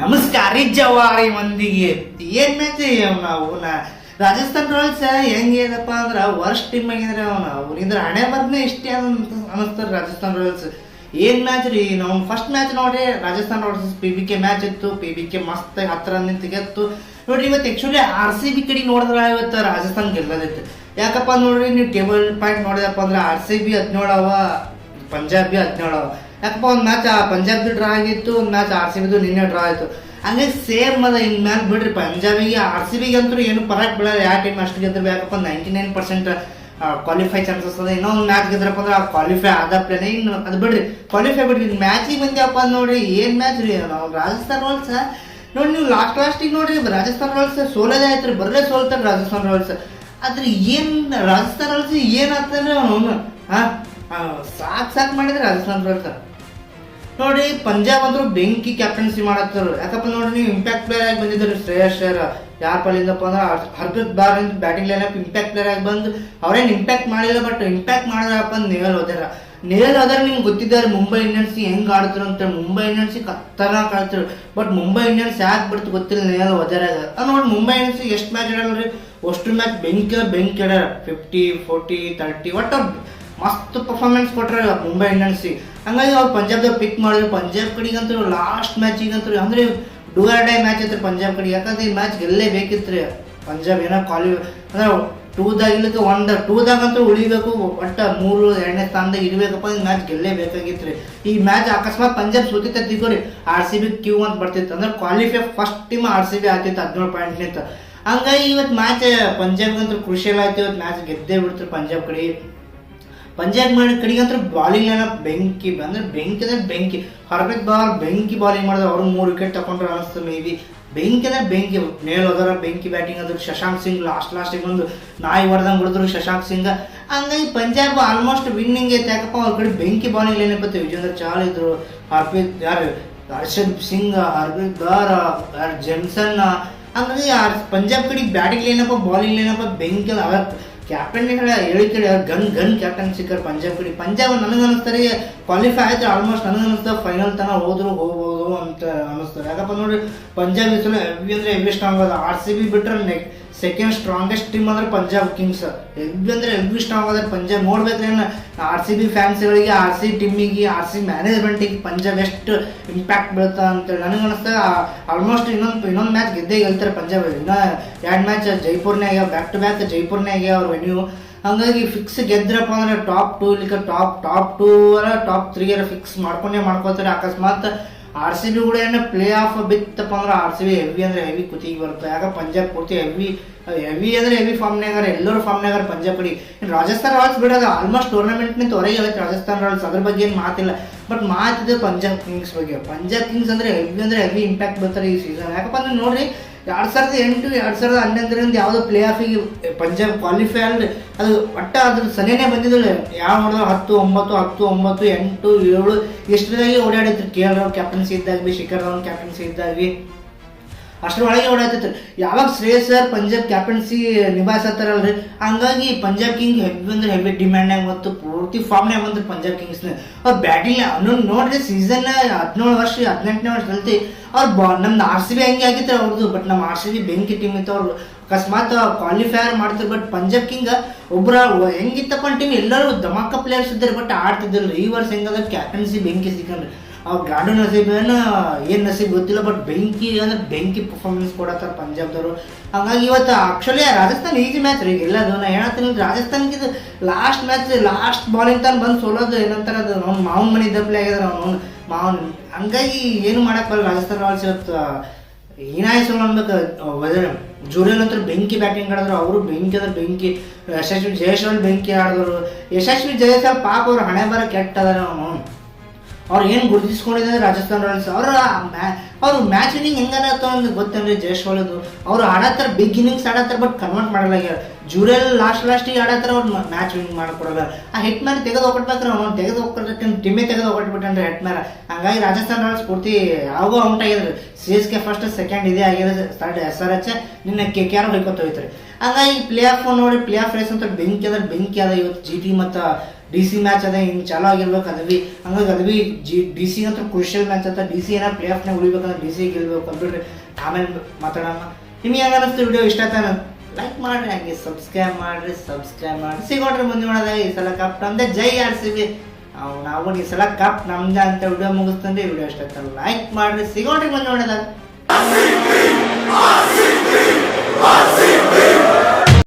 ನಮಸ್ಕಾರ ಜವಾರಿ ಮಂದಿಗೆ. ಏನ್ ಮ್ಯಾಚ್ ನಾವು ರಾಜಸ್ಥಾನ್ ರಾಯಲ್ಸ್ ಹೆಂಗೇನಪ್ಪ ಅಂದ್ರ ವರ್ಸ್ಟ್ ಟೀಮ್ ಆಗಿದ್ರೆ ಅವನ. ಅವ್ರಿಂದ ಹಣೆ ಬರ್ದೇ ಇಷ್ಟೇ ಅಂತ ಅನಿಸ್ತಾರೆ ರಾಜಸ್ಥಾನ್ ರಾಯಲ್ಸ್. ಏನ್ ಮ್ಯಾಚ್ ರೀ? ನಾವು ಫಸ್ಟ್ ಮ್ಯಾಚ್ ನೋಡ್ರಿ, Rajasthan Royals P B K match ಇತ್ತು. ಪಿ ಬಿ ಕೆ ಮಸ್ತ್ ಹತ್ರ ನಿಂತು ಗೆತ್ತು. ನೋಡ್ರಿ ಇವತ್ತು ಆಕ್ಚುಲಿ ಆರ್ ಸಿ ಬಿ ಕಡೆ ನೋಡಿದ್ರೆ ಇವತ್ತು ರಾಜಸ್ಥಾನ್ ಗೆಲ್ಲದಿತ್ತು. ಯಾಕಪ್ಪ ನೋಡ್ರಿ ನೀವು ಟೇಬಲ್ ಪಾಯಿಂಟ್ ನೋಡಿದಪ್ಪ ಅಂದ್ರೆ ಆರ್ ಸಿ ಬಿ ಹದಿನೇಳವ, ಪಂಜಾಬ್ ಬಿ ಹದಿನೇಳು ಅವ ಯಾಕಪ್ಪ, ಒಂದು ಮ್ಯಾಚ್ ಪಂಜಾಬ್ದು ಡ್ರಾ ಆಗಿತ್ತು, ಒಂದು ಮ್ಯಾಚ್ ಆರ್ ಸಿ ಬಿದು ನಿನ್ನೆ ಡ್ರಾ ಆಯಿತು. ಹಂಗೆ ಸೇಮ್ ಅದ ಹಿಂಗೆ ಮ್ಯಾಚ್ ಬಿಡ್ರಿ, ಪಂಜಾಬಿಗೆ ಆರ್ ಸಿ ಬಿಗೆ ಅಂತೂ ಏನು ಪರಾಕ್ ಬೀಳಲ್ಲ. ಯಾವ ಟೀಮ್ ಅಷ್ಟು ಗೆದ್ರೆ ಯಾಕಪ್ಪ ninety nine percent qualify chances ಅದ. ಇನ್ನೊಂದು ಮ್ಯಾಚ್ ಗೆದ್ರಪ್ಪ ಅಂದ್ರೆ ಕ್ವಾಲಿಫೈ ಆದ ಪ್ಲೇನೆ ಇನ್ನು ಅದು ಬಿಡ್ರಿ. ಕ್ವಾಲಿಫೈ ಬಿಡ್ರಿ. ಮ್ಯಾಚಿಗೆ ಬಂದ್ಯಪ್ಪ ನೋಡಿ ಏನು ಮ್ಯಾಚ್ ರೀ? ನಾವು ರಾಜಸ್ಥಾನ್ ರಾಯಲ್ಸ್ ನೋಡಿ ನೀವು ಲಾಸ್ಟ್ ಲಾಸ್ಟಿಗೆ ನೋಡ್ರಿ ರಾಜಸ್ಥಾನ್ ರಾಯಲ್ಸ್ ಸೋಲದೇ ಆಯ್ತು ರೀ ಬರಲೇ ಸೋಲ್ತಾರೆ ರಾಜಸ್ಥಾನ್ ರಾಯಲ್ಸ್ ಆದ್ರೆ ಏನು ರಾಜಸ್ಥಾನ್ ರಾಯಲ್ಸ್ ಏನಾಗ್ತಾರೆ ಅವನು? ಹಾ ಸಾಕ್ ಸಾಕ್ ಮಾಡಿದ್ರೆ ರಾಜಸ್ಥಾನ್ ರಾಯಲ್ಸ್ ನೋಡಿ, ಪಂಜಾಬ್ ಅಂದ್ರು ಬೆಂಕಿ ಕ್ಯಾಪ್ಟನ್ಸಿ ಮಾಡತ್ತಾರ. ಯಾಕಪ್ಪ ನೋಡಿ ನೀವು ಇಂಪ್ಯಾಕ್ಟ್ ಪ್ಲೇಯರ್ ಆಗಿ ಬಂದಿದ್ದಾರೆ ಶ್ರೇಯಸ್ ಶೇರ್ ಯಾರ ಪಲ್ಲಿಂದಪ್ಪ ಅಂದ್ರೆ Harpreet Brar batting batting lineup impact player ಆಗಿ ಬಂದು ಅವ್ರೇನು ಇಂಪ್ಯಾಕ್ಟ್ ಮಾಡಿಲ್ಲ ಬಟ್ ಇಂಪ್ಯಾಕ್ಟ್ ಮಾಡಿದ್ರಪ್ಪ ಅಂದ್ರೆ ನೇಲ್ ಹೋದಾರ ನೇಲ್ ಹೋದ್ರೆ ನಿಮ್ಗೆ ಗೊತ್ತಿದ್ದಾರೆ ಮುಂಬೈ ಇಂಡಿಯನ್ಸ್ ಹೆಂಗ್ ಆಡ್ತಾರೆ ಅಂತ. ಮುಂಬೈ ಇಂಡಿಯನ್ಸ್ ಖತರ್ನಾಕ್ ಆಡ್ತಾರೆ. ಬಟ್ ಮುಂಬೈ ಇಂಡಿಯನ್ಸ್ ಯಾಕೆ ಬಿಡ್ತು ಗೊತ್ತಿಲ್ಲ ನೇಲ್ ಹೋದಾರಾಗ ನೋಡಿ ಮುಂಬೈ ಇಂಡಿಯನ್ಸ್ ಎಷ್ಟು ಮ್ಯಾಚ್ ಆಡಲ್ರಿ ಅಷ್ಟು ಮ್ಯಾಚ್ ಬೆಂಕಿ ಬೆಂಕಿ ಆಡ್ಯಾರ. ಫಿಫ್ಟಿ ಫೋರ್ಟಿ ತರ್ಟಿ ಒಟ್ಟು ಮಸ್ತ್ ಪರ್ಫಾರ್ಮೆನ್ಸ್ ಕೊಟ್ರೆ ಮುಂಬೈ ಇಂಡಿಯನ್ಸ್ ಹಂಗಾಗಿ ಅವ್ರು ಪಂಜಾಬ್ದಾಗ ಪಿಕ್ ಮಾಡಿದ್ರು. ಪಂಜಾಬ್ ಕಡೆಗಂತೂ ಲಾಸ್ಟ್ ಮ್ಯಾಚಿಗಂತೂ ಅಂದ್ರೆ ಡೂ ಆರ್ ಡೈ ಮ್ಯಾಚ್ ಇತ್ತು ಪಂಜಾಬ್ ಕಡೆ ಯಾಕಂದ್ರೆ ಈ ಮ್ಯಾಚ್ ಗೆಲ್ಲೇ ಬೇಕಿತ್ತು ಪಂಜಾಬ್ ಏನೋ ಕ್ವಾಲಿ ಅಂದ್ರೆ ಟೂದಾಗ ಇಲ್ಲಕ್ಕೆ ಒಂದು ಟೂದಾಗಂತೂ ಉಳಿಬೇಕು. ಒಟ್ಟ ಮೂರು, ಎರಡನೇ ಸ್ಥಾನದಾಗ ಇರಬೇಕಪ್ಪ ಈ ಮ್ಯಾಚ್ ಗೆಲ್ಲೇ ಬೇಕಾಗಿತ್ತು ರೀ ಈ ಮ್ಯಾಚ್ ಅಕಸ್ಮಾತ್ ಪಂಜಾಬ್ ಸೋತಿತ್ತ ತಿಳ್ಕೊರಿ ಆರ್ ಸಿ ಬಿ ಕ್ಯೂ ಅಂತ ಬರ್ತಿತ್ತು. ಅಂದ್ರೆ qualify first team R C B ಆಗ್ತಿತ್ತು ಹದಿನೇಳು ಪಾಯಿಂಟ್ ನಿಂತ ಹಂಗಾಗಿ ಇವತ್ತು ಮ್ಯಾಚ್ ಪಂಜಾಬ್ಗಂತೂ ಕೃಷಿಯಲ್ಲಿ ಆಯ್ತು. ಇವತ್ತು ಮ್ಯಾಚ್ ಗೆದ್ದೇ ಬಿಡ್ತಾರೆ ಪಂಜಾಬ್ ಕಡೆ. ಪಂಜಾಬ್ ಮಾಡಿದ ಮಾಡಿ ಕಡೆಗಂತ್ರ ಬಾಲಿಂಗ್ ಲೈನಪ್ ಬೆಂಕಿ, ಅಂದ್ರೆ ಬೆಂಕಿ ಅಂದ್ರೆ ಬೆಂಕಿ. ಹರ್ಬೇಕ್ ಬಾಲ್ ಬೆಂಕಿ ಬಾಲಿಂಗ್ ಮಾಡಿದ್ರೆ ಅವ್ರು ಮೂರು ವಿಕೆಟ್ ತಗೊಂಡ್ರೆ ಅನಿಸ್ತು ಮೇ ಬಿ ಬೆಂಕಿ ಅಂದ್ರೆ ಬೆಂಕಿ ಮೇಲ್ ಹೋದಾರ ಬೆಂಕಿ ಬ್ಯಾಟಿಂಗ್ ಅಂದ್ರೆ ಶಶಾಂಕ್ ಸಿಂಗ್ ಲಾಸ್ಟ್ ಲಾಸ್ಟಿಗೆ ಒಂದು ನಾಯಿ ಹೊಡೆದಂಗೆ ಹೊಡೆದ್ರು ಶಶಾಂಕ್ ಸಿಂಗ್. ಹಂಗಾಗಿ ಪಂಜಾಬ್ ಆಲ್ಮೋಸ್ಟ್ ವಿನ್ನಿಂಗ್ ಐತೆ ಯಾಕಪ್ಪ ಅವ್ರ ಕಡೆ ಬೆಂಕಿ ಬಾಲಿಂಗ್ ಲೈನ್ ಬತ್ತೆ ವಿಜೇಂದ್ರ ಚಾಲ್ ಇದ್ರು ಹರ್ಪ್ರೀತ್ ಯಾರು ಹರ್ಷದ್ ಸಿಂಗ್ ಹರ್ಪ್ರೀತ್ ದಾರ್ ಜೆನ್ಸನ್ ಹಂಗಾಗಿ ಪಂಜಾಬ್ ಕಡೆ ಬ್ಯಾಟಿಂಗ್ ಲೈನಪ್ಪ ಬಾಲಿಂಗ್ ಲೈನಪ್ಪ ಬೆಂಕಿ ಅವ ಕ್ಯಾಪ್ಟನ್ ಹೇಳ ಹೇಳಿ ಕೇಳಿ ಗನ್ ಗನ್ ಕ್ಯಾಪ್ಟನ್ ಸಿಕ್ಕರ್ ಪಂಜಾಬ್ ಕಡೆ. ಪಂಜಾಬ್ ನನಗೆ ಕ್ವಾಲಿಫೈ ಆಯ್ತು ಆಲ್ಮೋಸ್ಟ್ ನನಗೆ ಫೈನಲ್ ತನಕ ಹೋದ್ರು, ಹೋಗ್ಬೋದು. ಅಂತ ಅನ್ನಿಸ್ತಾರೆ ಯಾಕಪ್ಪ ನೋಡಿ ಪಂಜಾಬ್ ಸಲ ಹೆವಿ ಅಂದ್ರೆ ಹೆವಿ ಸ್ಟ್ರಾಂಗ್ ಅದ. ಆರ್ ಸಿ ಬಿ ಬಿಟ್ರೆ ನೆಕ್ ಸೆಕೆಂಡ್ ಸ್ಟ್ರಾಂಗೆಸ್ಟ್ ಟೀಮ್ ಅಂದ್ರೆ ಪಂಜಾಬ್ ಕಿಂಗ್ಸ್ ಹೆವಿ ಅಂದ್ರೆ ಹೆವಿ ಸ್ಟ್ರಾಂಗ್ ಅದ ಪಂಜಾಬ್. ನೋಡ್ಬೇಕ್ರೆ ಆರ್ ಸಿ ಬಿ ಫ್ಯಾನ್ಸ್ಗಳಿಗೆ ಆರ್ ಸಿ ಟೀಮಿಗೆ ಆರ್ ಸಿ ಮ್ಯಾನೇಜ್ಮೆಂಟಿಗೆ ಪಂಜಾಬ್ ಎಷ್ಟು ಇಂಪ್ಯಾಕ್ಟ್ ಬೀಳುತ್ತ ಅಂತೇಳಿ ನನಗೆ ಅನಿಸ್ತದೆ ಆಲ್ಮೋಸ್ಟ್ ಇನ್ನೊಂದು ಇನ್ನೊಂದು ಮ್ಯಾಚ್ ಗೆದ್ದೇ ಗೆಲ್ತಾರೆ ಪಂಜಾಬ್. ಇನ್ನ ಎರಡು ಮ್ಯಾಚ್ ಜೈಪುರ್ನೇ ಆಗ್ಯಾವ ಬ್ಯಾಕ್ ಟು ಬ್ಯಾಕ್ ಜೈಪುರ್ನೇ ಆಗ್ಯಾವ ಅವ್ರ ವೆನ್ಯೂ ಹಂಗಾಗಿ ಫಿಕ್ಸ್ ಗೆದ್ರಪ್ಪ ಅಂದ್ರೆ ಟಾಪ್ ಟೂ ಇಲ್ಲಿ ಟಾಪ್ ಟಾಪ್ ಟೂ ಅಲ್ಲ ಟಾಪ್ ತ್ರೀ ಅಲ್ಲ ಫಿಕ್ಸ್ ಮಾಡ್ಕೊಂಡೇ ಮಾಡ್ಕೊತಾರೆ. ಅಕಸ್ಮಾತ್ ಆರ್ ಸಿ ಬಿ ಕೂಡ ಏನೋ ಪ್ಲೇ ಆಫ್ ಬಿತ್ತಪ್ಪ ಅಂದ್ರೆ ಆರ್ ಸಿ ಬಿ ಹೆವಿ ಅಂದ್ರೆ ಹೆವಿ ಕುತ್ತಿಗೆ ಬರುತ್ತೆ. ಯಾಕೆ ಪಂಜಾಬ್ ಪೂರ್ತಿ ಹೆವಿ ಹೆವಿ ಅಂದ್ರೆ ಹೆವಿ ಫಾರ್ಮ್ನಾಗಾರ ಎಲ್ಲರೂ ಫಾರ್ಮ್ನಾಗಾರ ಪಂಜಾಬ್ ಕಡೆ ರಾಜಸ್ಥಾನ್ ರಾಯಲ್ಸ್ ಬಿಡೋದು ಆಲ್ಮೋಸ್ಟ್ ಟೂರ್ನಮೆಂಟ್ ಹೊರಗೆ ಹೋಗುತ್ತೆ ರಾಜಸ್ಥಾನ್ ರಾಯಲ್ಸ್ ಅದ್ರ ಬಗ್ಗೆ ಏನು ಮಾತಿಲ್ಲ. ಬಟ್ ಮಾತಿದೆ ಪಂಜಾಬ್ ಕಿಂಗ್ಸ್ ಬಗ್ಗೆ. ಪಂಜಾಬ್ ಕಿಂಗ್ಸ್ ಅಂದ್ರೆ ಹೆವಿ ಅಂದ್ರೆ ಹೆವಿ ಇಂಪ್ಯಾಕ್ಟ್ ಬರ್ತಾರೆ ಈ ಸೀಸನ್ ಯಾಕಪ್ಪ ಅಂದ್ರೆ ನೋಡ್ರಿ ಎರಡ್ ಸಾವಿರದ ಎಂಟು, ಎರಡು ಸಾವಿರದ ಹನ್ನೊಂದರಿಂದ ಯಾವುದೋ ಪ್ಲೇ ಆಫಿಗೆ ಪಂಜಾಬ್ ಕ್ವಾಲಿಫೈ ಅಲ್ಲಿ ಅದು ಒಟ್ಟ ಅದ್ರ ಸನೇನೆ ಬಂದಿದ್ದಿಲ್ಲ. ಯಾವ ನೋಡಿದ್ರೆ ಹತ್ತು, ಒಂಬತ್ತು ಹತ್ತು, ಒಂಬತ್ತು, ಎಂಟು, ಏಳು ಎಷ್ಟರದಾಗಿ ಓಡಾಡಿದ್ರು. ಕೆ ಎಲ್ ರಾವ್ ಕ್ಯಾಪ್ಟನ್ಸಿ ಇದ್ದಾಗ ಶಿಖರ್ ರಾವ್ ಕ್ಯಾಪ್ಟನ್ಸಿ ಇದ್ದಾಗ ಅಷ್ಟರೊಳಗೆ ಓಡಾಯ್ತಿತ್ತು ಯಾವಾಗ ಶ್ರೇಯಸ್ ಸರ್ ಪಂಜಾಬ್ ಕ್ಯಾಪ್ಟನ್ಸಿ ನಿಭಾಯಿಸತ್ತಾರಲ್ರಿ? ಹಂಗಾಗಿ ಪಂಜಾಬ್ ಕಿಂಗ್ ಹೆವಿ ಅಂದ್ರೆ ಹೆವಿ ಡಿಮ್ಯಾಂಡ್ನಾಗ ಮತ್ತು ಪೂರ್ತಿ ಫಾರ್ಮ್ನಾಗ ಬಂದ್ರು ಪಂಜಾಬ್ ಕಿಂಗ್ಸ್ನ ಅವ್ರ ಬ್ಯಾಟಿಂಗ್ ಅನ್ನೊಂದು ನೋಡ್ರಿ ಸೀಸನ್ ಹದಿನೇಳು ವರ್ಷ, ಹದಿನೆಂಟನೇ ವರ್ಷದಲ್ಲಿ ಅವ್ರು ಬಾ, ನಮ್ದು ಆರ್ ಸಿ ಬಿ ಹಂಗೆ ಆಗಿತ್ತು ಅವ್ರದ್ದು ಬಟ್ ನಮ್ಮ ಆರ್ ಸಿ ಬಿ ಬೆಂಕಿ ಟೀಮ್ ಇತ್ತು ಅವ್ರು ಅಕಸ್ಮಾತ್ ಕ್ವಾಲಿಫೈಯರ್ ಮಾಡ್ತಾರೆ ಬಟ್ ಪಂಜಾಬ್ ಕಿಂಗ್ ಒಬ್ರ ಹೆಂಗಿತ್ತಪ್ಪ ಟೀಮ್ ಎಲ್ಲರೂ ಧಮಾಕ ಪ್ಲೇಯರ್ಸ್ ಇದ್ದಾರೆ ಬಟ್ ಆಡ್ತಿದ್ದಿಲ್ಲ ಈ ವರ್ಷ ಹೆಂಗದ ಕ್ಯಾಪ್ಟನ್ಸಿ ಬೆಂಕಿ ಸಿಕ್ಕಂಡ್ರಿ ಅವ್ರು ಗಾಡು ನಸೀಬೇನ ಏನು ನಸೀಬ್ ಗೊತ್ತಿಲ್ಲ ಬಟ್ ಬೆಂಕಿ ಅಂದ್ರೆ ಬೆಂಕಿ ಪರ್ಫಾರ್ಮೆನ್ಸ್ ಕೊಡತ್ತಾರ ಪಂಜಾಬ್ದವರು. ಹಂಗಾಗಿ ಇವತ್ತು ಆಕ್ಚುಲಿ ರಾಜಸ್ಥಾನ್ ಈಜಿ ಮ್ಯಾಚ್ ರೀ. ಗೆಲ್ಲೋದು ನಾ ಹೇಳ್ತೀನಿ ರಾಜಸ್ಥಾನ್ಗೆ ಇದು ಲಾಸ್ಟ್ ಮ್ಯಾಚ್ ಲಾಸ್ಟ್ ಬಾಲಿಂಗ್ ತಾನು ಬಂದು ಸೋಲೋದು ಏನಂತಾರೆ ಅದು, ಅವ್ನು ಮಾವನ ಮನೆ ದಪ್ಪಲೆ ಆಗ್ಯದ ಅವ್ನು ಮಾವನ್. ಹಂಗಾಗಿ ಏನು ಮಾಡಕ್ಕೆ ಬರಲ್ಲ ರಾಜಸ್ಥಾನ್ ರಾಯಲ್ಸ್ ಇವತ್ತು. ಏನಾಯ್ತು ಅನ್ಬೇಕು ಜೂರಿಯಲ್ ಅಂತ ಬೆಂಕಿ ಬ್ಯಾಟಿಂಗ್ ಆಡಿದ್ರು, ಅವರು ಬೆಂಕಿ ಅಂದ್ರೆ ಬೆಂಕಿ. ಯಶಸ್ವಿ ಜಯಶ್ವಲ್ ಬೆಂಕಿ ಆಡಿದ್ರು. ಯಶಸ್ವಿ ಜಯಸ್ವಾಲ್ ಪಾಪ ಅವ್ರು ಹಣೆ ಬರ ಕೆಟ್ಟ ಅದಾರ ಅವನು. ಅವ್ರು ಏನು ಗುರುತಿಸ್ಕೊಂಡಿದ್ದಾರೆ ರಾಜಸ್ಥಾನ್ ರಾಯಲ್ಸ್? ಅವರ ಅವ್ರು ಮ್ಯಾಚ್ ವಿನಿಂಗ್ ಹೆಂಗನತ್ತೋ ಅಂತ ಗೊತ್ತಂದ್ರೆ ಜಯಶ್ವಾಲದು ಅವ್ರು ಆಡತ್ತಾರ ಬಿಗ್ ಇನ್ನಿಂಗ್ಸ್ ಆಡತ್ತಾರ ಬಟ್ ಕನ್ವರ್ಟ್ ಮಾಡಲಾಗ್ಯಾರ ಜೂರಿಯಲ್ ಲಾಸ್ಟ್ ಲಾಸ್ಟಿಗೆ ಆಡತ್ತಾರ, ಅವ್ರು ಮ್ಯಾಚ್ ವಿನ್ ಮಾಡ್ಕೊಡಲ್ಲ. ಆ ಹೆಟ್ ಮ್ಯಾನ್ ತೆಗೆದು ಹೋಗ್ಬಿಟ್ಬೇಕ್ರಿ ಅವ್ನು ತೆಗೆದು ಹೋಗ್ಬಿಟ್ಟು ಟೀಮೇ ತೆಗೆದು ಹೋಗ್ಬಿಟ್ಬಿಟ್ಟಂದ್ರೆ ಹೆಟ್ ಮ್ಯಾರ ಹಂಗಾಗಿ ರಾಜಸ್ಥಾನ್ ರಾಯಲ್ಸ್ ಪೂರ್ತಿ ಯಾವಾಗೋ ಔಟ್ ಆಗಿದ್ರು. C S K first second ಇದೇ ಆಗಿದೆ ಥರ್ಡ್ ಎಸ್ ಆರ್ ಎಚ್ ನಿನ್ನ ಕೆ ಕೆ ಆರ್ ಹೋಯ್ಕೊತ ಹೋಯ್ತಾರೆ. ಹಂಗಾಗಿ ಪ್ಲೇ ಆಫ್ ನೋಡಿ ಪ್ಲೇ ಆಫ್ ರೇಸ್ ಅಂತ ಬೆಂಕಿ ಅದ್ರ ಬೆಂಕಿ ಅದ ಇವತ್ತು ಜಿ ಟಿ ಮತ್ತು ಡಿ ಸಿ ಮ್ಯಾಚ್ ಅದ ಹಿಂಗೆ ಚಾಲೂ ಆಗಿರ್ಬೇಕು ಅದು ಬಿ ಹಂಗಾಗಿ ಅದು ಬಿ ಜಿ ಡಿ ಸಿ ಅಂತ ಕ್ರೂಷಿಯಲ್ ಮ್ಯಾಚ್ ಅಂತ ಡಿ ಸಿ ಏನೋ ಪ್ಲೇ ಆಫ್ನಾಗ ಉಳಿಬೇಕಂದ್ರೆ ಡಿ ಸಿ ಗೆಲ್ಬೇಕು ಕಂಪ್ಯೂಟರ್ ಆಮೇಲೆ ಮಾತಾಡೋಣ. ನಿಮ್ಗೆ ಹೆಂಗ ವಿಡಿಯೋ ಇಷ್ಟ ತಾನ ಲೈಕ್ ಮಾಡ್ರಿ, ಹಂಗೆ ಸಬ್ಸ್ಕ್ರೈಬ್ ಮಾಡ್ರಿ ಸಬ್ಸ್ಕ್ರೈಬ್ ಮಾಡಿ ಸಿಗೋಣ್ರಿ ಮುಂದೆ ಒಳದಾಗ ಈ ಸಲ ಕಪ್ ನಮ್ದೆ, ಜೈ ಆರ್ ಸಿ ಬಿ. ನಾವು ಈ ಸಲ ಕಪ್ ನಮ್ದೆ ಅಂತ ವಿಡಿಯೋ ಮುಗಿಸ್ತಂದ್ರೆ ವಿಡಿಯೋ ಇಷ್ಟ ಆಯ್ತಲ್ಲ ಲೈಕ್ ಮಾಡ್ರಿ, ಸಿಗೋಣ್ರಿ ಮುಂದೆ ಒಳದಾಗ